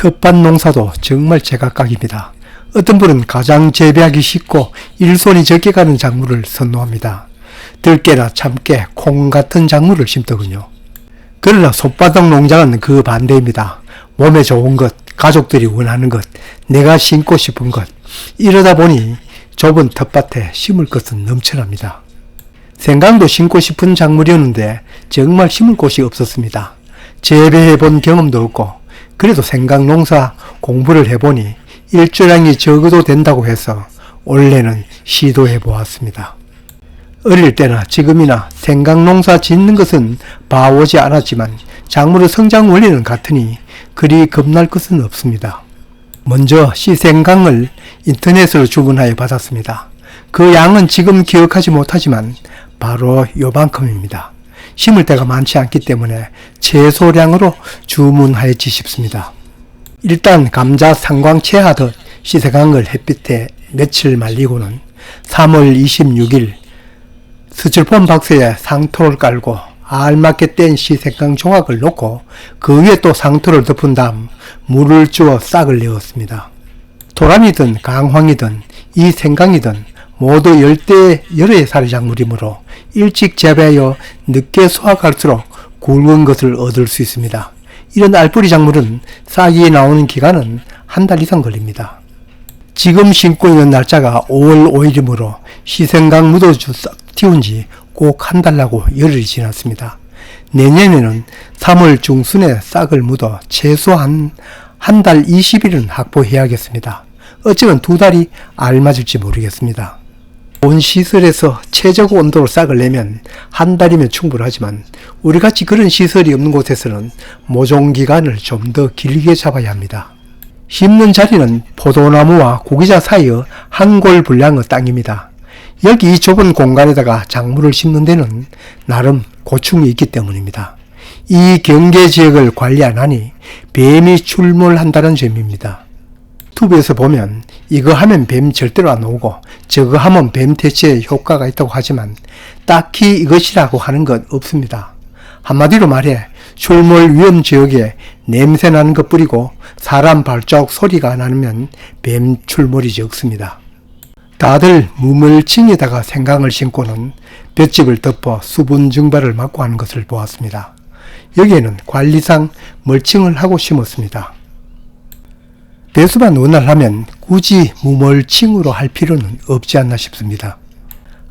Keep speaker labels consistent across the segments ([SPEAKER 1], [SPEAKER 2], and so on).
[SPEAKER 1] 텃밭 농사도 정말 제각각입니다. 어떤 분은 가장 재배하기 쉽고 일손이 적게 가는 작물을 선호합니다. 들깨나 참깨, 콩 같은 작물을 심더군요. 그러나 솥바닥 농장은 그 반대입니다. 몸에 좋은 것, 가족들이 원하는 것, 내가 심고 싶은 것. 이러다 보니 좁은 텃밭에 심을 것은 넘쳐납니다. 생강도 심고 싶은 작물이었는데 정말 심을 곳이 없었습니다. 재배해 본 경험도 없고 그래도 생강 농사 공부를 해보니 일조량이 적어도 된다고 해서 올해는 시도해 보았습니다. 어릴 때나 지금이나 생강 농사 짓는 것은 봐오지 않았지만 작물의 성장 원리는 같으니 그리 겁날 것은 없습니다. 먼저 시생강을 인터넷으로 주문하여 받았습니다. 그 양은 지금 기억하지 못하지만 바로 요만큼입니다. 심을 때가 많지 않기 때문에 최소량으로 주문하였지 싶습니다. 일단 감자 상광채 하듯 시세강을 햇빛에 며칠 말리고는 3월 26일 스티로폼 박스에 상토를 깔고 알맞게 뗀 시생강 종합을 놓고 그 위에 또 상토를 덮은 다음 물을 주어 싹을 내었습니다. 도람이든 강황이든 이 생강이든 모두 열대 열의 살의 작물이므로 일찍 재배하여 늦게 수확할수록 굵은 것을 얻을 수 있습니다. 이런 알뿌리 작물은 싹이 나오는 기간은 한 달 이상 걸립니다. 지금 심고 있는 날짜가 5월 5일이므로 시생강 묻어주 싹 띄운 지 꼭 한달 나고 열흘이 지났습니다. 내년에는 3월 중순에 싹을 묻어 최소한 한 달 20일은 확보해야겠습니다. 어쩌면 두 달이 알맞을지 모르겠습니다. 온 시설에서 최적 온도로 싹을 내면 한 달이면 충분하지만 우리같이 그런 시설이 없는 곳에서는 모종 기간을 좀 더 길게 잡아야 합니다. 심는 자리는 포도나무와 고기자 사이의 한 골 분량의 땅입니다. 여기 이 좁은 공간에다가 작물을 심는 데는 나름 고충이 있기 때문입니다. 이 경계 지역을 관리 안 하니 뱀이 출몰한다는 점입니다. 유튜브에서 보면 이거 하면 뱀 절대로 안 오고 저거 하면 뱀 퇴치에 효과가 있다고 하지만 딱히 이것이라고 하는 것 없습니다. 한마디로 말해 출몰 위험 지역에 냄새 나는 것 뿌리고 사람 발자국 소리가 나면 뱀 출몰이 적습니다. 다들 무물층에다가 생강을 심고는 볏짚을 덮어 수분 증발을 막고 하는 것을 보았습니다. 여기에는 관리상 멀칭을 하고 심었습니다. 배수만 원활하면 굳이 무멀칭으로 할 필요는 없지 않나 싶습니다.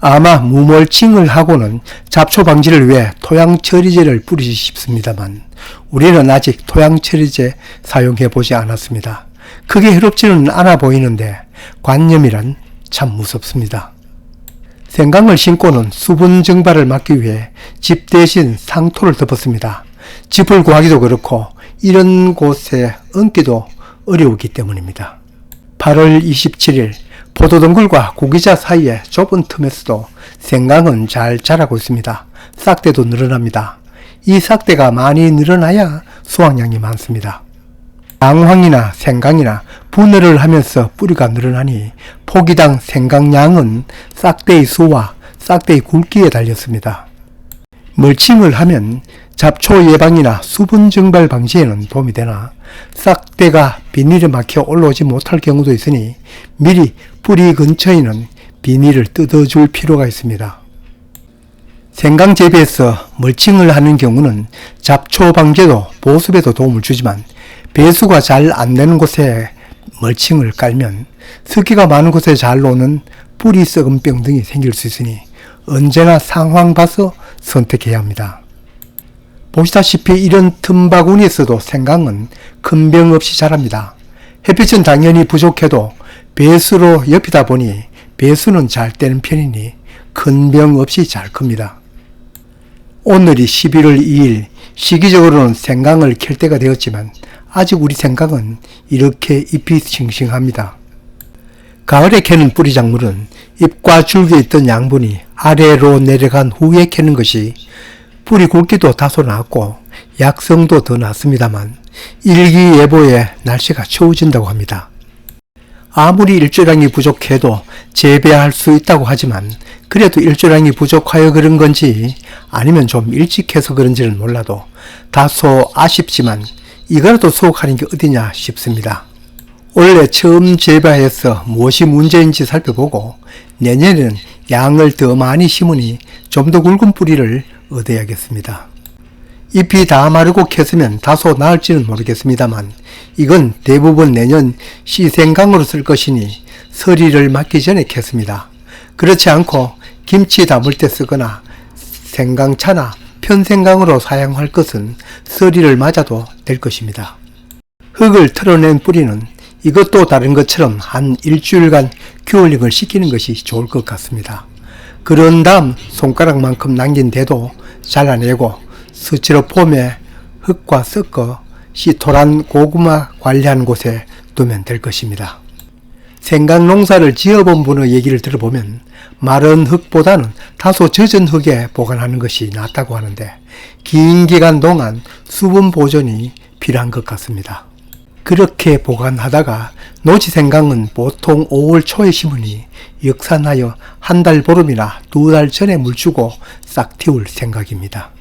[SPEAKER 1] 아마 무멀칭을 하고는 잡초 방지를 위해 토양 처리제를 뿌리지 싶습니다만 우리는 아직 토양 처리제 사용해 보지 않았습니다. 크게 해롭지는 않아 보이는데 관념이란 참 무섭습니다. 생강을 심고는 수분 증발을 막기 위해 집 대신 상토를 덮었습니다. 짚을 구하기도 그렇고 이런 곳에 얹기도 어려우기 때문입니다. 8월 27일 포도동굴과 고기자 사이에 좁은 틈에서도 생강은 잘 자라고 있습니다. 싹대도 늘어납니다. 이 싹대가 많이 늘어나야 수확량이 많습니다. 양황이나 생강이나 분해를 하면서 뿌리가 늘어나니 포기당 생강량은 싹대의 수와 싹대의 굵기에 달렸습니다. 멀칭을 하면 잡초 예방이나 수분 증발 방지에는 도움이 되나 싹대가 비닐에 막혀 올라오지 못할 경우도 있으니 미리 뿌리 근처에는 비닐을 뜯어줄 필요가 있습니다. 생강 재배에서 멀칭을 하는 경우는 잡초 방제도 보습에도 도움을 주지만 배수가 잘 안 되는 곳에 멀칭을 깔면 습기가 많은 곳에 잘 노는 뿌리 썩은 병 등이 생길 수 있으니 언제나 상황 봐서 선택해야 합니다. 보시다시피 이런 틈바구니에서도 생강은 큰 병 없이 자랍니다. 햇빛은 당연히 부족해도 배수로 옆이다 보니 배수는 잘 되는 편이니 큰 병 없이 잘 큽니다. 오늘이 11월 2일 시기적으로는 생강을 캘 때가 되었지만 아직 우리 생강은 이렇게 잎이 싱싱합니다. 가을에 캐는 뿌리 작물은 잎과 줄기에 있던 양분이 아래로 내려간 후에 캐는 것이 뿌리 굵기도 다소 낮고 약성도 더 낮습니다만 일기예보에 날씨가 추워진다고 합니다. 아무리 일조량이 부족해도 재배할 수 있다고 하지만 그래도 일조량이 부족하여 그런 건지 아니면 좀 일찍 해서 그런지는 몰라도 다소 아쉽지만 이거라도 수확하는 게 어디냐 싶습니다. 올해 처음 재배해서 무엇이 문제인지 살펴보고 내년에는 양을 더 많이 심으니 좀 더 굵은 뿌리를 얻어야겠습니다. 잎이 다 마르고 캐으면 다소 나을지는 모르겠습니다만 이건 대부분 내년 시생강으로 쓸 것이니 서리를 맞기 전에 캐습니다. 그렇지 않고 김치 담을 때 쓰거나 생강차나 편생강으로 사용할 것은 서리를 맞아도 될 것입니다. 흙을 털어낸 뿌리는 이것도 다른 것처럼 한 일주일간 큐어링을 시키는 것이 좋을 것 같습니다. 그런 다음 손가락만큼 남긴 대도 잘라내고 스티로폼에 흙과 섞어 시토란 고구마 관리하는 곳에 두면 될 것입니다. 생강 농사를 지어본 분의 얘기를 들어보면 마른 흙보다는 다소 젖은 흙에 보관하는 것이 낫다고 하는데 긴 기간 동안 수분 보존이 필요한 것 같습니다. 그렇게 보관하다가 노지 생강은 보통 5월 초에 심으니 역산하여 한 달 보름이나 두 달 전에 물 주고 싹 틔울 생각입니다.